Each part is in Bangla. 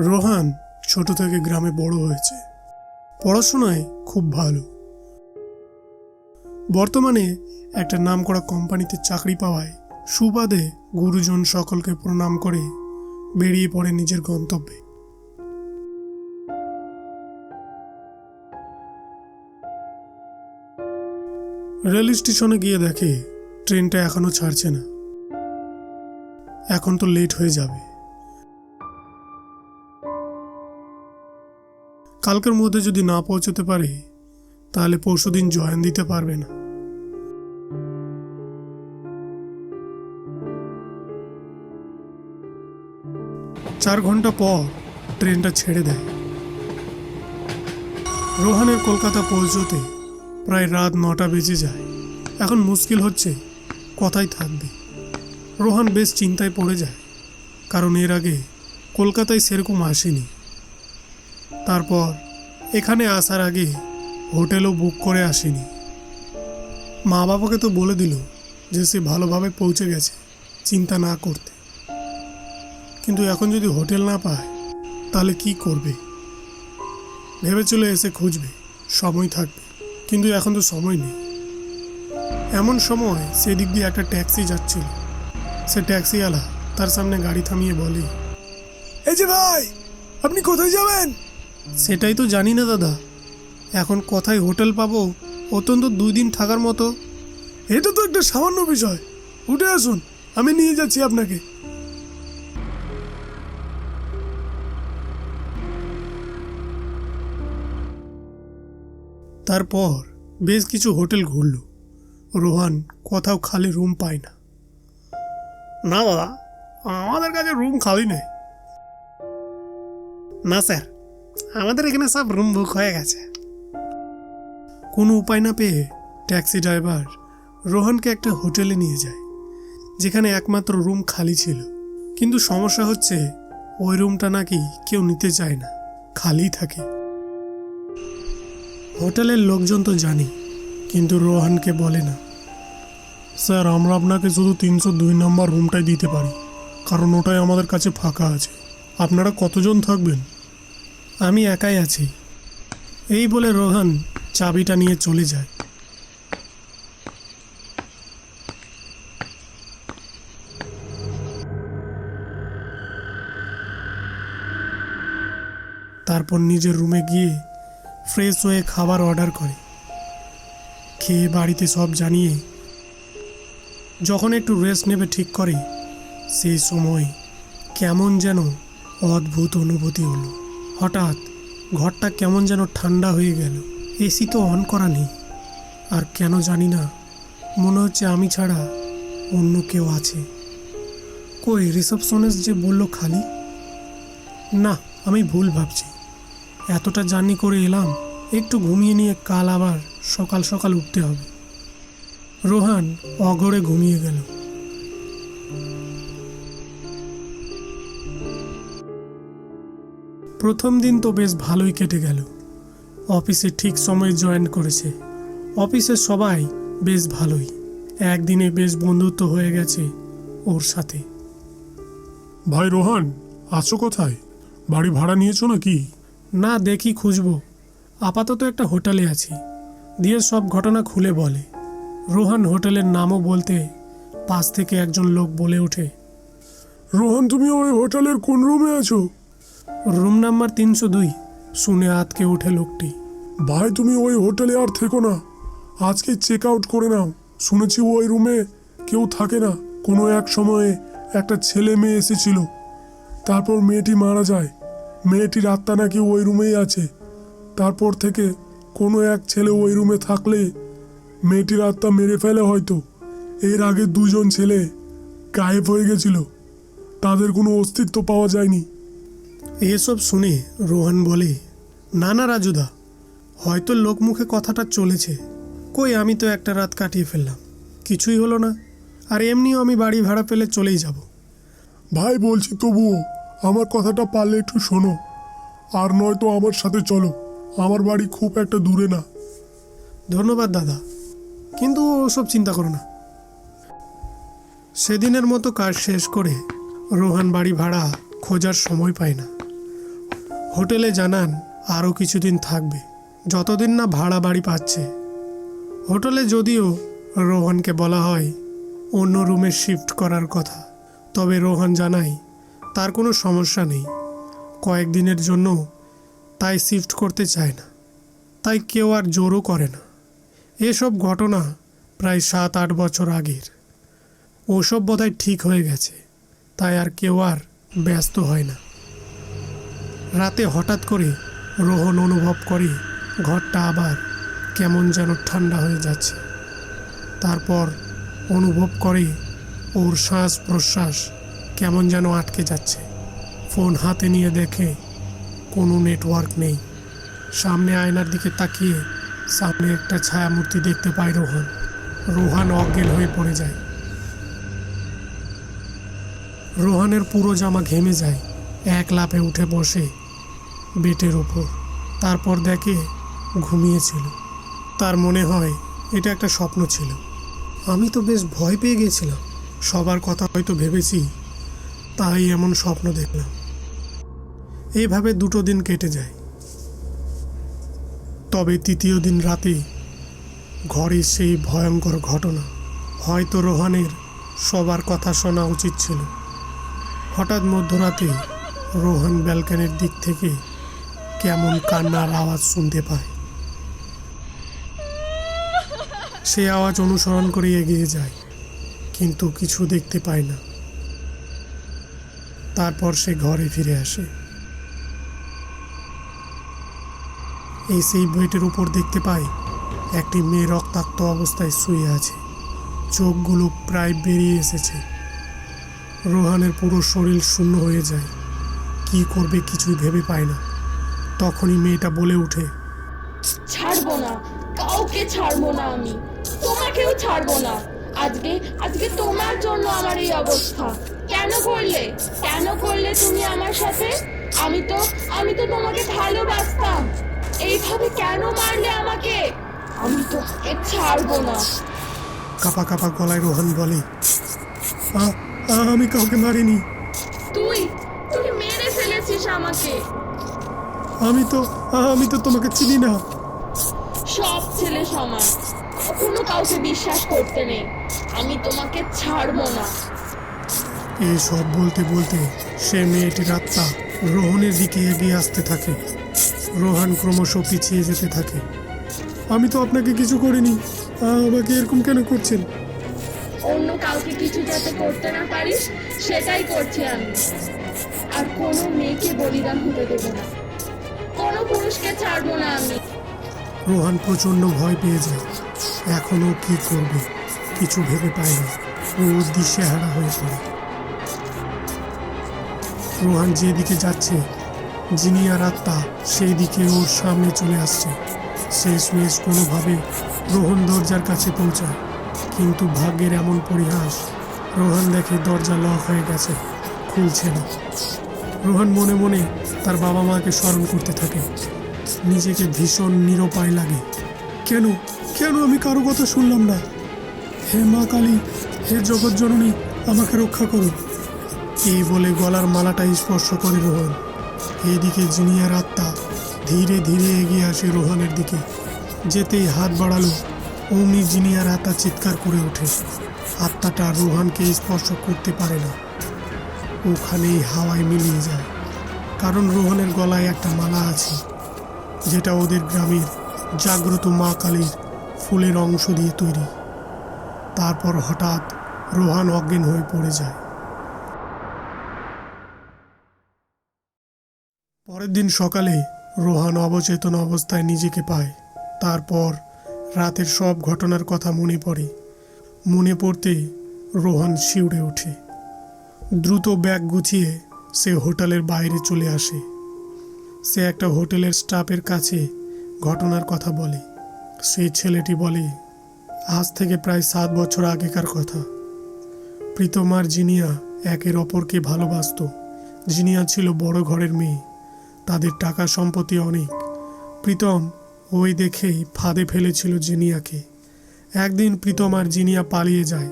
রোহান ছোট থেকে গ্রামে বড় হয়েছে। পড়াশোনায় খুব ভালো। বর্তমানে একটা নামকরা কোম্পানিতে চাকরি পাওয়ায় সুবাদে গুরুজন সকলকে প্রণাম করে বেরিয়ে পড়ে নিজের গন্তব্যে। রেল স্টেশনে গিয়ে দেখে ট্রেনটা এখনও ছাড়ছে না। এখন তো লেট হয়ে যাবে। কালকের মধ্যে যদি না পৌঁছতে পারে, তাহলে পরশুদিন জয়েন দিতে পারবে না। চার ঘণ্টা পর ট্রেনটা ছেড়ে দেয়। রোহানের কলকাতা পৌঁছতে প্রায় রাত নটা বেজে যায়। এখন মুশকিল হচ্ছে কথাই থাকবে। রোহান বেশ চিন্তায় পড়ে যায়, কারণ এর আগে কলকাতায় সেরকম আসেনি। তারপর এখানে আসার আগে হোটেলও বুক করে আসেনি। মা বাবাকে তো বলে দিল যে সে ভালোভাবে পৌঁছে গেছে, চিন্তা না করতে। কিন্তু এখন যদি হোটেল না পায়, তাহলে কি করবে? ভেবে চলে এসে খুঁজবে, সময় থাকবে, কিন্তু এখন তো সময় নেই। এমন সময় সেদিক দিয়ে একটা ট্যাক্সি যাচ্ছিল। সে ট্যাক্সিওয়ালা তার সামনে গাড়ি থামিয়ে বলে, এই যে ভাই, আপনি কোথায় যাবেন? সেটাই তো জানি না, দাদা। এখন কোথায় হোটেল পাবো, অত্যন্ত দুই দিন থাকার মতো। এটা তো একটা সামান্য বিষয়। উঠে আসুন, আমি নিয়ে যাচ্ছি আপনাকে। তারপর বেশ কিছু হোটেল ঘুরল। রোহান কোথাও খালি রুম পায় না। না, দাদা, আমাদের কাছে রুম খালি নেই। না, স্যার। আমাদের এখানে সব রুম বুক হয়ে গেছে। কোনো উপায় না পেয়ে ট্যাক্সি ড্রাইভার রোহনকে একটা হোটেলে নিয়ে যায়, যেখানে একমাত্র রুম খালি ছিল। কিন্তু সমস্যা হচ্ছে, ওই রুমটা নাকি কেউ নিতে চায় না, খালি থাকে। হোটেলের লোকজন তো জানে, কিন্তু রোহানকে বলে না। স্যার, আমরা আপনাকে শুধু তিনশো দুই নম্বর রুমটাই দিতে পারি, কারণ ওটাই আমাদের কাছে ফাঁকা আছে। আপনারা কতজন থাকবেন? আমি একাই আছি। এই বলে রোহান চাবিটা নিয়ে চলে যায়। তারপর নিজের রুমে গিয়ে ফ্রেশ হয়ে খাবার অর্ডার করে। খেয়ে বাড়িতে সব জানিয়ে যখন একটু রেস্ট নেবে ঠিক করে, সেই সময় কেমন যেন অদ্ভুত অনুভূতি হলো। হঠাৎ ঘরটা কেমন যেন ঠান্ডা হয়ে গেল। এসি তো অন করা নেই। আর কেন জানি না, মনে হচ্ছে আমি ছাড়া অন্য কেউ আছে। কই, রিসেপশনিস্ট যে বলল খালি? না, আমি ভুল ভাবছি। এতটা জার্নি করে এলাম, একটু ঘুমিয়ে নিয়ে কাল আবার সকাল সকাল উঠতে হবে। রোহান অঘরে ঘুমিয়ে গেল। প্রথম দিন তো বেশ ভালোই কেটে গেল। অফিসে ঠিক সময়ে জয়েন করেছে। অফিসের সবাই বেশ ভালোই। একদিনে বেশ বন্ধুত্ব হয়ে গেছে ওর সাথে। ভাই রোহান আছো কোথায়? বাড়ি ভাড়া নিয়েছো নাকি? না দেখি খুঁজবো। আপাতত একটা হোটেলে আছি। দিয়ে সব ঘটনা খুলে বলে। রোহান হোটেলের নামও বলতে পাশ থেকে একজন লোক বলে ওঠে। রোহান তুমি ওই হোটেলের কোন রুমে আছো? রুম নাম্বার তিনশো দুই শুনে আতকে ওঠে লোকটি। ভাই, তুমি ওই হোটেলে আর থেকো না। আজকে চেক আউট করে নাও। শুনেছি ওই রুমে কেউ থাকে না। কোনো এক সময়ে একটা ছেলে মেয়ে এসেছিল। তারপর মেয়েটি মারা যায়। মেয়েটির আত্মা নাকি ওই রুমেই আছে। তারপর থেকে কোনো এক ছেলে ওই রুমে থাকলে মেয়েটির আত্মা মেরে ফেলে হয়তো। এর আগে দুজন ছেলে গায়েব হয়ে গেছিল। তাদের কোনো অস্তিত্ব পাওয়া যায়নি। এসব শুনে রোহান বলে না না রাজুদা হয়তো লোকমুখে কথাটা চলেছে। কই আমি তো একটা রাত কাটিয়ে ফেললাম। কিছুই হলো না। আর এমনিও আমি বাড়ি ভাড়া পেলে চলেই যাব। ভাই বলছি তবুও আমার কথাটা পারলে একটু শোনো। আর নয়তো আমার সাথে চলো। আমার বাড়ি খুব একটা দূরে না। ধন্যবাদ দাদা। কিন্তু ওসব চিন্তা করো না। সেদিনের মতো কাজ শেষ করে রোহান বাড়ি ভাড়া খোঁজার সময় পায় না। হোটেলে জানান, আরও কিছুদিন থাকবে, যতদিন না ভাড়া বাড়ি পাচ্ছে। হোটেলে যদিও রোহনকে বলা হয়, অন্য রুমে শিফট করার কথা, তবে রোহন জানায়, তার কোনো সমস্যা নেই। কয়েকদিনের জন্য তাই শিফট করতে চায় না, তাই কেউ আর জোরও করে না। এসব ঘটনা প্রায় সাত আট বছর আগের। ওসব বোধহয় ঠিক হয়ে গেছে, তাই আর কেউ আর ব্যস্ত হয় না। রাতে হঠাৎ করে রোহন অনুভব করে ঘরটা আবার কেমন যেন ঠান্ডা হয়ে যাচ্ছে। তারপর অনুভব করে ওর শ্বাস প্রশ্বাস কেমন যেন আটকে যাচ্ছে। ফোন হাতে নিয়ে দেখে কোনো নেটওয়ার্ক নেই। সামনে আয়নার দিকে তাকিয়ে সামনে একটা ছায়ামূর্তি দেখতে পায় রোহান। রোহান অজ্ঞান হয়ে পড়ে যায়। রোহানের পুরো জামা ঘেমে যায়। এক লাফে উঠে বসে বেটের ওপর তারপর দেখে ঘুমিয়েছিল। তার মনে হয় এটা একটা স্বপ্ন ছিল। আমি তো বেশ ভয় পেয়ে গেছিলাম। সবার কথা হয়তো ভেবেছি তাই এমন স্বপ্ন দেখলাম। এইভাবে দুটো দিন কেটে যায়। তবে তৃতীয় দিন রাতে ঘরে সেই ভয়ঙ্কর ঘটনা। হয়তো রোহানের সবার কথা শোনা উচিত ছিল। হঠাৎ মধ্যরাতে রোহান ব্যালকানির দিক থেকে কেমন কান্নার আওয়াজ শুনতে পায়। সে আওয়াজ অনুসরণ করে এগিয়ে যায়, কিন্তু কিছু দেখতে পায় না। তারপর সে ঘরে ফিরে আসে। এই সেই বেটের উপর দেখতে পায়, একটি মেয়ে রক্তাক্ত অবস্থায় শুয়ে আছে। চোখগুলো প্রায় বেরিয়ে এসেছে। রোহানের পুরো শরীর শূন্য হয়ে যায়। কি করবে কিছুই ভেবে পায় না। তখনই মেয়েটা বলে ওঠে ছাড়বো না কাউকে ছাড়বো না আমি। তোমাকেও ছাড়বো না। আজকে আজকে তোমার জন্য আমার এই অবস্থা। কেন করলে? কেন করলে তুমি আমার সাথে? আমি তো আমি তো তোমাকে ভালোবাসতাম। এইভাবে কেন মারলে আমাকে? আমি তোকে ছাড়বো না। কাপা কাপা গলায় রোহান বলে "আ- আ- আমি কাউকে মারিনি। তুই তুই মেরে ফেলেছিস আমাকে। আমি তো আমি তো তোমাকে চিনি না। সব ছেলে সমান কখনো কাউকে বিশ্বাস করতে নেই। আমি তোমাকে ছাড়বো না। এই সব বলতে বলতে সে মেয়েটির আত্মা রোহনের দিকে এগিয়ে আসতে থাকে। রোহান ক্রমশ পিছিয়ে যেতে থাকে। আমি তো আপনাকে কিছু করিনি। আমাকে এরকম কেন করছেন? অন্য কাউকে কিছু যাতে করতে না পারিস, সেটাই করছি আমি। আর কোনো মেয়েকে বলিদান হতে দেবো না। কোনো পুরুষকে ছাড়বো না আমি। রোহান প্রচণ্ড ভয় পেয়ে যায়। এখনও কি করবে? কিছু ভেবে পায় না। ও দিশেহারা হয়ে পড়ে। রোহান যেদিকে যাচ্ছে, যিনি আর আত্মা সেই দিকে ওর সামনে চলে আসছে। শেষমেশ কোনোভাবে রোহন দরজার কাছে পৌঁছায়। কিন্তু ভাগ্যের এমন পরিহাস, রোহান দেখে দরজা লক হয়ে গেছে, খুলছে না। রোহান মনে মনে তার বাবা মাকে স্মরণ করতে থাকে। নিজেকে ভীষণ নিরুপায় লাগে। কেন? কেন আমি কারও কথা শুনলাম না? হে মা কালী, হে জগৎ জননী আমাকে রক্ষা করো। এই বলে গলার মালাটা স্পর্শ করে রোহন। এদিকে জিনিয়ার আত্মা ধীরে ধীরে এগিয়ে আসে রোহানের দিকে। যেতেই হাত বাড়ালো অমনি জিনিয়ার আত্মা চিৎকার করে ওঠে, আত্মাটা রোহানকে স্পর্শ করতে পারে না। ওখানেই হাওয়ায় মিলিয়ে যায়। কারণ রোহনের গলায় একটা মালা আছে, যেটা ওদের গ্রামের জাগ্রত মা কালীর ফুলের অংশ দিয়ে তৈরি। তারপর হঠাৎ রোহান অজ্ঞান হয়ে পড়ে যায়। পরের দিন সকালে রোহান অবচেতন অবস্থায় নিজেকে পায়। তারপর রাতের সব ঘটনার কথা মনে পড়ে। মনে পড়তে রোহান শিউড়ে ওঠে। দ্রুত ব্যাগ গুছিয়ে সে হোটেলের বাইরে চলে আসে। সে একটা হোটেলের স্টাফের কাছে ঘটনার কথা বলে। সেই ছেলেটি বলে, আজ থেকে প্রায় সাত বছর আগেকার কথা। প্রীতম আর জিনিয়া একের অপরকে ভালোবাসতো। জিনিয়া ছিল বড় ঘরের মেয়ে। তাদের টাকা সম্পত্তি অনেক। প্রীতম ওই দেখেই ফাঁদে ফেলেছিল জিনিয়াকে। একদিন প্রীতম আর জিনিয়া পালিয়ে যায়।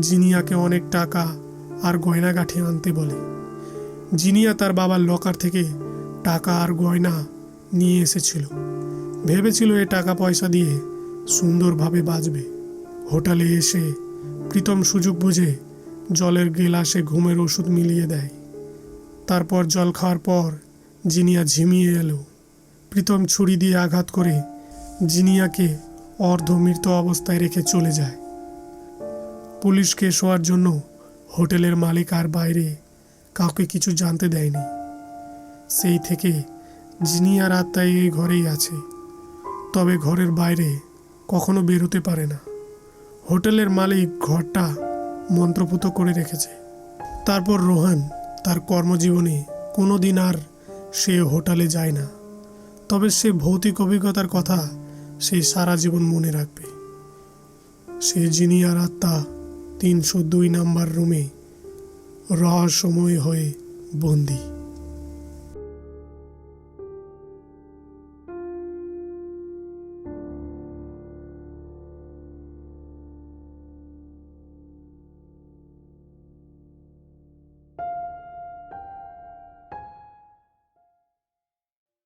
জিনিয়াকে অনেক টাকা আর গয়নাগাঠি আনতে বলে। জিনিয়া তার বাবার লকার থেকে টাকা আর গয়না নিয়ে এসেছিল। ভেবেছিল এ টাকা পয়সা দিয়ে সুন্দরভাবে বাঁচবে। হোটেলে এসে প্রীতম সুযোগ বুঝে জলের গেলাসে ঘুমের ওষুধ মিলিয়ে দেয়। তারপর জল খাওয়ার পর জিনিয়া ঝিমিয়ে এলো। প্রীতম ছুরি দিয়ে আঘাত করে জিনিয়াকে অর্ধমৃত অবস্থায় রেখে চলে যায়। পুলিশকে শোয়ার জন্য হোটেলের মালিক আর বাইরে কাউকে কিছু জানতে দেয়নি। সেই থেকে জিনিয়ার আত্মায় এই ঘরেই আছে। তবে ঘরের বাইরে কখনো বেরোতে পারে না। হোটেলের মালিক ঘরটা মন্ত্রপুত করে রেখেছে। তারপর রোহান তার কর্মজীবনে কোনো দিন আর সে হোটেলে যায় না। তবে সে ভৌতিক অভিজ্ঞতার কথা সে সারা জীবন মনে রাখবে। সে যিনি আর আত্মা তিনশো দুই নাম্বার রুমে রহস্যময় হয়ে বন্দী।